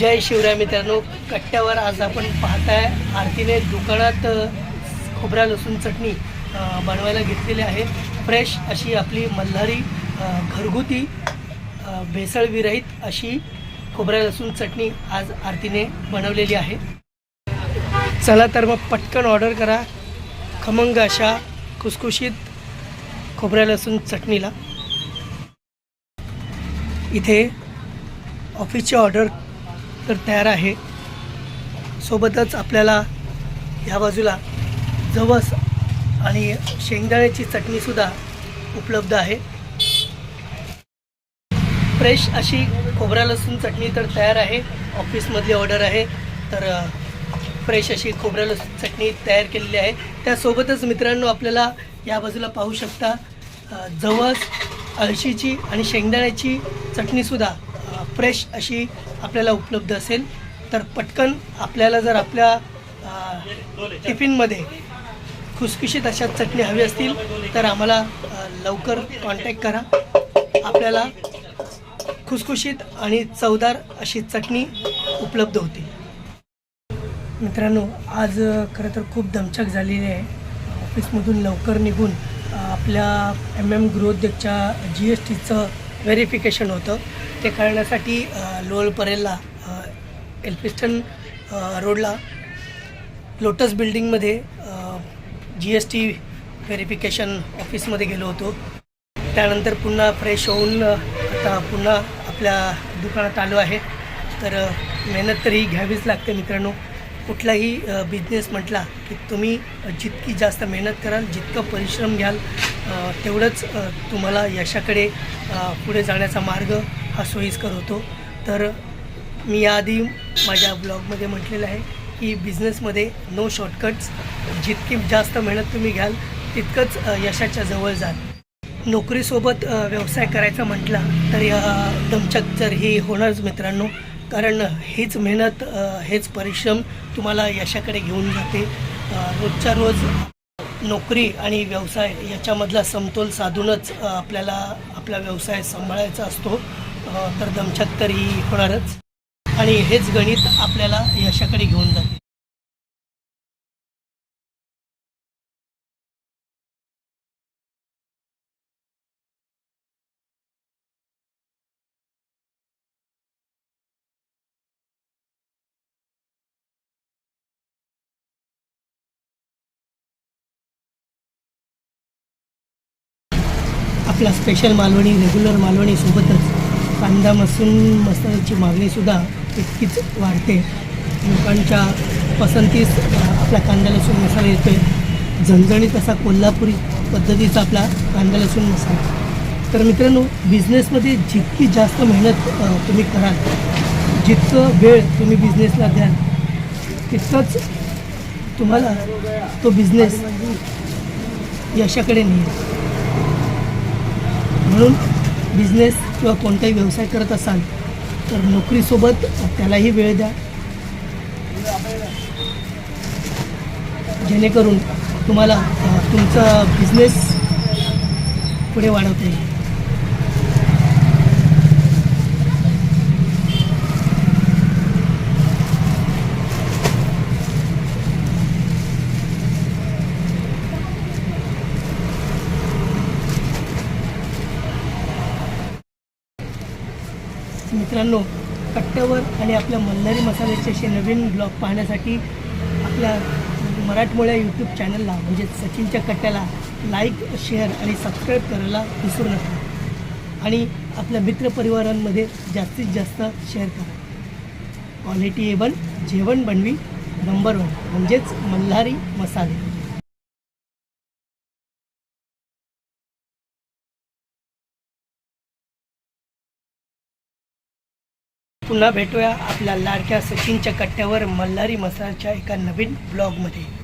जय शिवराय मित्रांनो. कट्ट्यावर आज आपण पाहताय आरतीने दुकानात खोबरा लसूण चटणी बनवायला घेतलेली आहे. फ्रेश अशी आपली मल्हारी घरगुती भेसळविरहित अशी खोबरा लसूण चटणी आज आरतीने बनवलेली आहे. चला तर मग पटकन ऑर्डर करा. खमंग अशा खुसखुशीत खोबऱ्या लसूण चटणीला. इथे ऑफिसची ऑर्डर तर तयार आहे. सोबतच आपल्याला ह्या बाजूला जवस आणि शेंगदाण्याची चटणीसुद्धा उपलब्ध आहे. फ्रेश अशी खोबरा लसूण चटणी तर तयार आहे. ऑफिसमधली ऑर्डर आहे. तर फ्रेश अशी खोबरा लसूण चटणी तयार केलेली आहे. त्यासोबतच मित्रांनो आपल्याला या बाजूला पाहू शकता जवस अळशीची आणि शेंगदाण्याची चटणीसुद्धा फ्रेश अशी आपल्याला उपलब्ध असेल. तर पटकन आपल्याला जर आपल्या टिफिनमध्ये खुसखुशीत अशा चटणी हवी असतील तर आम्हाला लवकर कॉन्टॅक्ट करा. आपल्याला खुसखुशीत आणि चवदार अशी चटणी उपलब्ध होती मित्रांनो आज खरं तर खूप दमछाक झालेली आहे. ऑफिसमधून लवकर निघून आपल्या एम एम गृहोद्योगच्या जी एस टीचं व्हेरिफिकेशन होतं. ते करण्यासाठी लोअर परेलला अ, एल्फिस्टन रोडला लोटस बिल्डिंगमध्ये जी एस टी व्हेरिफिकेशन ऑफिसमध्ये गेलो होतो. त्यानंतर पुन्हा फ्रेश होऊन आता पुन्हा आपल्या दुकानात आलो आहे. तर मेहनत तरी घ्यावीच लागते मित्रांनो. कुठलाही बिझनेस म्हटला की तुम्ही जितकी जास्त मेहनत कराल जितकं परिश्रम घ्याल तेवढंच तुम्हाला यशाकडे पुढे जाण्याचा मार्ग हा सोयीस्कर होतो. तर मी याआधी माझ्या ब्लॉगमध्ये म्हटलेलं आहे की बिझनेसमध्ये नो शॉर्टकट्स जितकी जास्त मेहनत तुम्ही घ्याल तितकंच यशाच्या जवळ जाल. नोकरीसोबत व्यवसाय करायचा म्हटला तर दमचक तर ही होणारच मित्रांनो. कारण हीच मेहनत हेच परिश्रम तुम्हाला यशाकडे घेऊन जाते. रोजच्या रोज नोकरी आणि व्यवसाय याच्यामधला समतोल साधूनच आपल्याला आपला व्यवसाय सांभाळायचा असतो. तर दमछक तर ही होणारच. आणि हेच गणित आपल्याला यशाकडे घेऊन जाते. आपला स्पेशल मालवणी रेग्युलर मालवणीसोबतच कांदा मसून मसाल्याची मागणीसुद्धा तितकीच वाढते. लोकांच्या पसंतीस आपला कांदा लसूण मसाला येतो आहे झणझणीत असा कोल्हापुरी पद्धतीचा आपला कांदा लसूण मसाला. तर मित्रांनो बिझनेसमध्ये जितकी जास्त मेहनत तुम्ही कराल जितकं वेळ तुम्ही बिझनेसला द्याल तितकंच तुम्हाला तो बिझनेस यशाकडे नेईल. म्हणून बिझनेस किंवा कोणताही व्यवसाय करत असाल तर नोकरीसोबत त्यालाही वेळ द्या. जेणेकरून तुम्हाला तुमचा बिझनेस पुढे वाढवता येईल. मित्रांनो कट्ट्यावर आणि आपल्या मल्हारी मसाल्याचे असे नवीन ब्लॉग पाहण्यासाठी आपल्या मराठमोळ्या यूट्यूब चॅनलला म्हणजे सचिनच्या कट्ट्याला लाईक शेअर आणि सबस्क्राईब करायला विसरू नका. आणि आपल्या मित्रपरिवारांमध्ये जास्तीत जास्त शेअर करा. क्वालिटी एवन जेवण बनवी नंबर वन म्हणजेच मल्हारी मसाले. पुन्हा भेटूया आपल्या लाडक्या सचिनच्या कट्ट्यावर मल्हारी मसाल्याच्या एका नवीन ब्लॉगमध्ये.